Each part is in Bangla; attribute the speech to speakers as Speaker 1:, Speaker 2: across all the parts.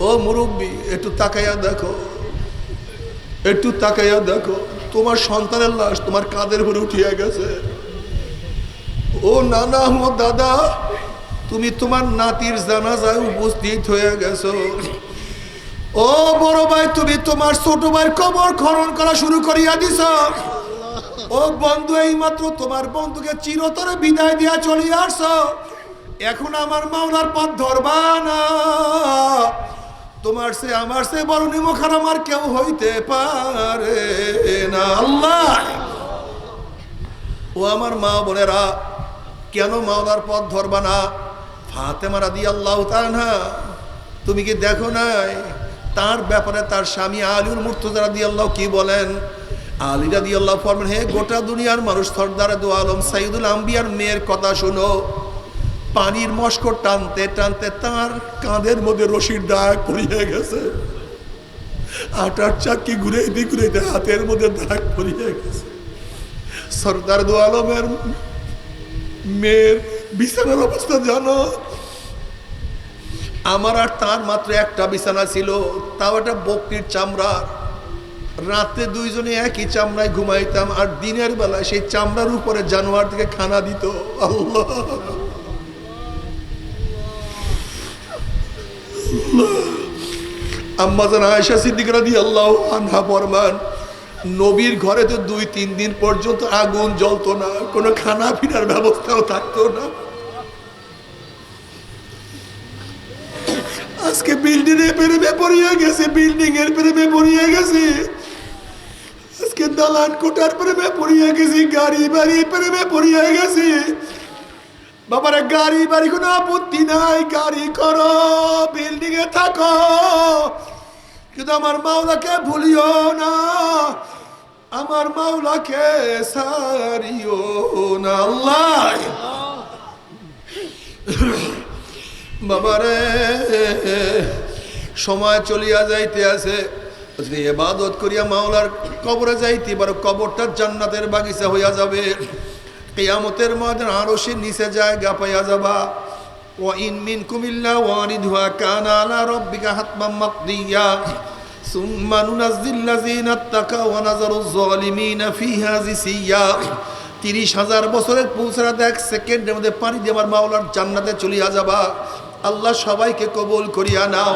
Speaker 1: ও মুরব্বী, একটু তাকাইয়া দেখো। একটু তাকাইয়া দেখো। তোমার সন্তানের লাশ তোমার কাঁধের উপরে উঠিয়া গেছে। ও নানা আমার দাদা, তুমি তোমার নাতির জানাজায় উপস্থিত হয়ে গেছো। ও বড় ভাই, তুমি তোমার ছোট ভাই কবর খনন করা শুরু করিয়া দিছ। ও বন্ধু এই মাত্র তোমার বন্ধুকে চিরতরে বিদায় দিয়া চলিয়া আসছ। এখন আমার মাওলার পথ ধরবা না। তোমার সে, আমার সে বড় নিমখান আমার কেউ হইতে পারে না। আল্লাহ! ও আমার মা বোনেরা, কেন মাওলার পথ ধরবা না? ফাতেমা রাদি আল্লাহ না তুমি কি দেখো নাই? তার ব্যাপারে তার স্বামী আলিউর মুর্তজা রাদি আল্লাহ কি বলেন? আলী রাদি আল্লাহ ফরমেন, হে গোটা দুনিয়ার মানুষ, সর্দার দু আলম সাইদুল আম্বিয়ার মেয়ের কথা শোনো। পানির মস্কর টানতে টানতে তার কাঁধের মধ্যে রশির দাগ পড়িয়ে গেছে। আটার চাকি ঘুরাইতে ঘুরাইতে হাতের মধ্যে দাগ পড়িয়ে গেছে। সর্দার দু আলমের মেয়ের বিছানার অবস্থা জানো? আমার আর তার মাত্র একটা বিছানা ছিল, তাও একটা বকরির চামড়া। রাতে দুইজনে একই চামড়ায় ঘুমাইতাম আর দিনের বেলায় সেই চামড়ার উপরে জানোয়ার থেকে খানা দিত। আল্লাহ। আম্মাজান আয়েশা সিদ্দিক আল্লাহ আনহা নবীর ঘরে তো দুই, তিন দিন পর্যন্ত আগুন জ্বলতো না, কোনো খানা পিনার ব্যবস্থাও থাকতো না। আজকে বিল্ডিং এর প্রেমে পড়িয়ে গেছে বিল্ডিং এর প্রেমে পড়িয়ে গেছে। আজকে দালান কোটার প্রেমে পড়িয়ে গেছি, গাড়ি বাড়ি প্রেমে পড়িয়ে গেছি। বাবারে গাড়ি বাড়ি কোনো আপত্তি নাই, গাড়ি করো বিল্ডিং এ থাকো। কিন্তু আমার মাওলাকে ভুলিও না, আমার মাওলাকে সারিও না, আল্লাহ। বাবারে, সময় চলিয়া যাইতে আছে এবাদত করিয়া মাওলার কবরে যাইতে এবার কবরটা জান্নাতের বাগিচা হইয়া যাবে। কেয়ামতের মধ্যে আরো সে নিচে জায়গা পাইয়া যাবা ও ইনমিন কুমিল্লা ওয়ারিদুহা কানা আলা রব্বিকা হাতমাম মাকদিয়া ثم ننزل الذين اتقوا ونذر الظالمين فيها جثيا তিরিশ হাজার বছরের পৌঁছারা দেখ সেকেন্ডের মধ্যে পানি দিয়ে আমার মাওলার জান্নাতে চলিয়া যাবা আল্লাহ সবাইকে কবুল করিয়া নাও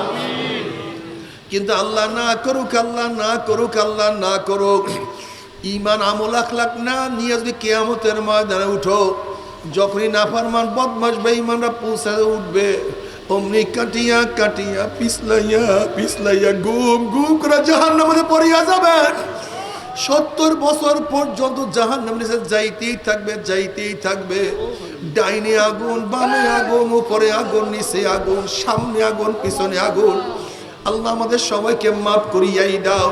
Speaker 1: কিন্তু আল্লাহ না করুক আল্লাহ না করুক আল্লাহ না করুক ইমান আমল আখলাক না, নিয়ে যদি কেয়ামতের ময়দানে উঠো, যখনই নাফারমান বদমাস বেঈমানরা পৌঁছে উঠবে। অমনি কাটিয়া কাটিয়া, পিছলাইয়া পিছলাইয়া, গুম গুম করে জাহান নামে পড়িয়া যাবেন সত্তর বছর পর্যন্ত জাহান নামে যাইতেই থাকবে যাইতেই থাকবে। ডাইনে আগুন, বামে আগুন, উপরে আগুন, নিচে আগুন, সামনে আগুন, পিছনে আগুন। আল্লাহ আমাদের সবাইকে মাফ করিয়াই দাও।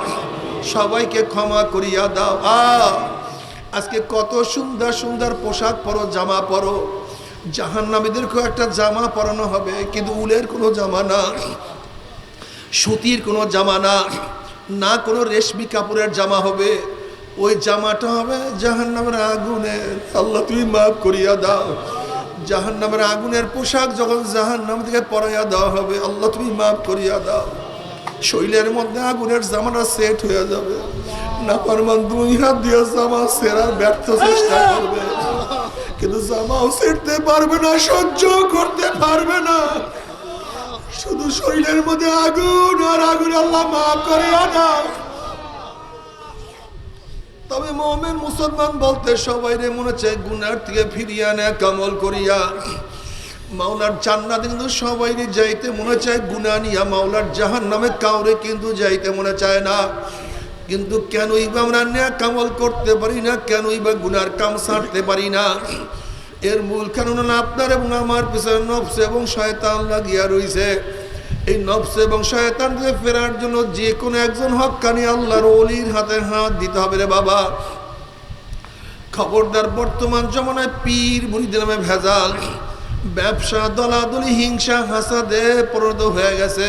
Speaker 1: সবাইকে ক্ষমা করিয়া দাও। আ আজকে কত সুন্দর সুন্দর পোশাক পরো, জামা পরো। জাহান নামীদেরকেও একটা জামা পরানো হবে, কিন্তু উলের কোনো জামা না, সুতির কোনো জামা না না কোনো রেশমি কাপড়ের জামা হবে। ওই জামাটা হবে জাহান নামের আগুনের আল্লাহ, তুমি মাফ করিয়া দাও। জাহান নামের আগুনের পোশাক যখন জাহান নাম থেকে পরাইয়া দেওয়া হবে, আল্লাহ, তুমি মাফ করিয়া দাও। শৈলের মধ্যে আগুনের জামাটা সেট হয়ে যাবে। না পারমান দুই হাত দিয়ে জামা সেরার ব্যর্থ চেষ্টা করবে। কিন্তু জামাও সেরতে পারবে না, সহ্য করতে পারবে না। শুধু শরীরের মধ্যে আগুন আর আগুন আল্লাহ মাফ করে আনা। তবে মোমেন মুসলমান বলতে সবাই রে মনে চায় গুনার থেকে ফিরিয়ে আনে, কামল করিয়া। মাওলার জান্নাতে কিন্তু সবাই যাইতে মনে চায় গুনা নিয়া মাওলার জাহান নামে কাউরে কিন্তু যাইতে মনে চায় না। কিন্তু কেনই বা আমরা ন্যাক কামল করতে পারি না, কেনই বা গুনার কাম সারতে পারি না। এর মূল কারণ হলো আপনার এবং আমার পিছনে নফস এবং শয়তান লাগিয়া রইছে। এই নফস এবং শয়তান থেকে ফেরার জন্য যে কোনো একজন হক্কানি আল্লাহর অলির হাতে হাত দিতে হবে রে বাবা। খবরদার বর্তমান জমানায় পীর মুড়িদের নামে ভেজাল। ব্যবসা দলাদলি, হিংসা, হাসাদে পরিণত হয়ে গেছে।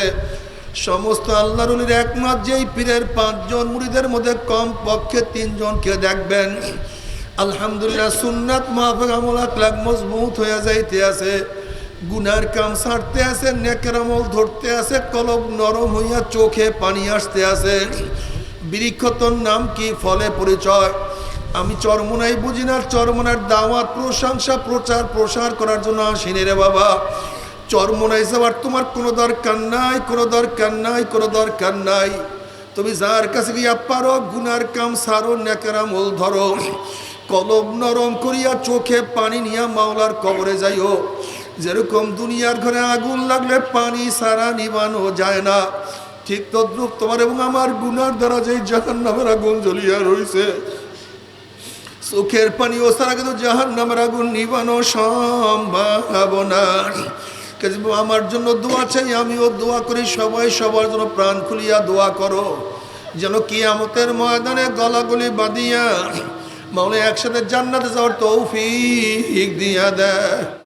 Speaker 1: সমস্ত আল্লাহর অলির একমাত যেই পীরের পাঁচজন মুড়িদের মধ্যে কম পক্ষে তিনজনকে দেখবেন। আলহামদুলিল্লাহ সুন্নাত মাহফিক আমল আকলাক মজবুত হয়ে যাইতে আছে। গুনার কাম ছাড়তে আছে, নেকের আমল ধরতে আছে কলব নরম হইয়া চোখে পানি আসতে আছে। বৃক্ষ তোর নাম কি? ফলে পরিচয়। আমি চরমনাই বুঝি না চরমনার দাওয়াত, প্রশংসা, প্রচার, প্রসার করার জন্য আসিনি রে বাবা। চরমনাই যাওয়ার তোমার কোনো দরকার নাই, কোনো দরকার নাই, কোনো দরকার নাই। তুমি যার কাছে গিয়া পারো, গুনার কাম সারো নেকের আমল ধরো। কলব নরম করিয়া চোখে পানি নিয়া মাওলার কবরে যাইও। যেরকম দুনিয়ার ঘরে আগুন লাগলে পানি সারা নিবানো যায় না। ঠিক তদ্রুপ তোমার এবং আমার গুনার দ্বারা যেই জাহান নামের আগুন জ্বলিয়া রয়েছে চোখের পানি ও সারা কিন্তু জাহান নামের আগুন নিবানো সম্ভাবনা আমার জন্য দোয়া চাই, আমিও দোয়া করি, সবাই সবার জন্য প্রাণ খুলিয়া দোয়া করো, যেন কিয়ামতের ময়দানে গলাগুলি বাঁধিয়া মাওলা একসাথে জান্নাতে যাওয়ার তৌফিক দিয়া দেয়।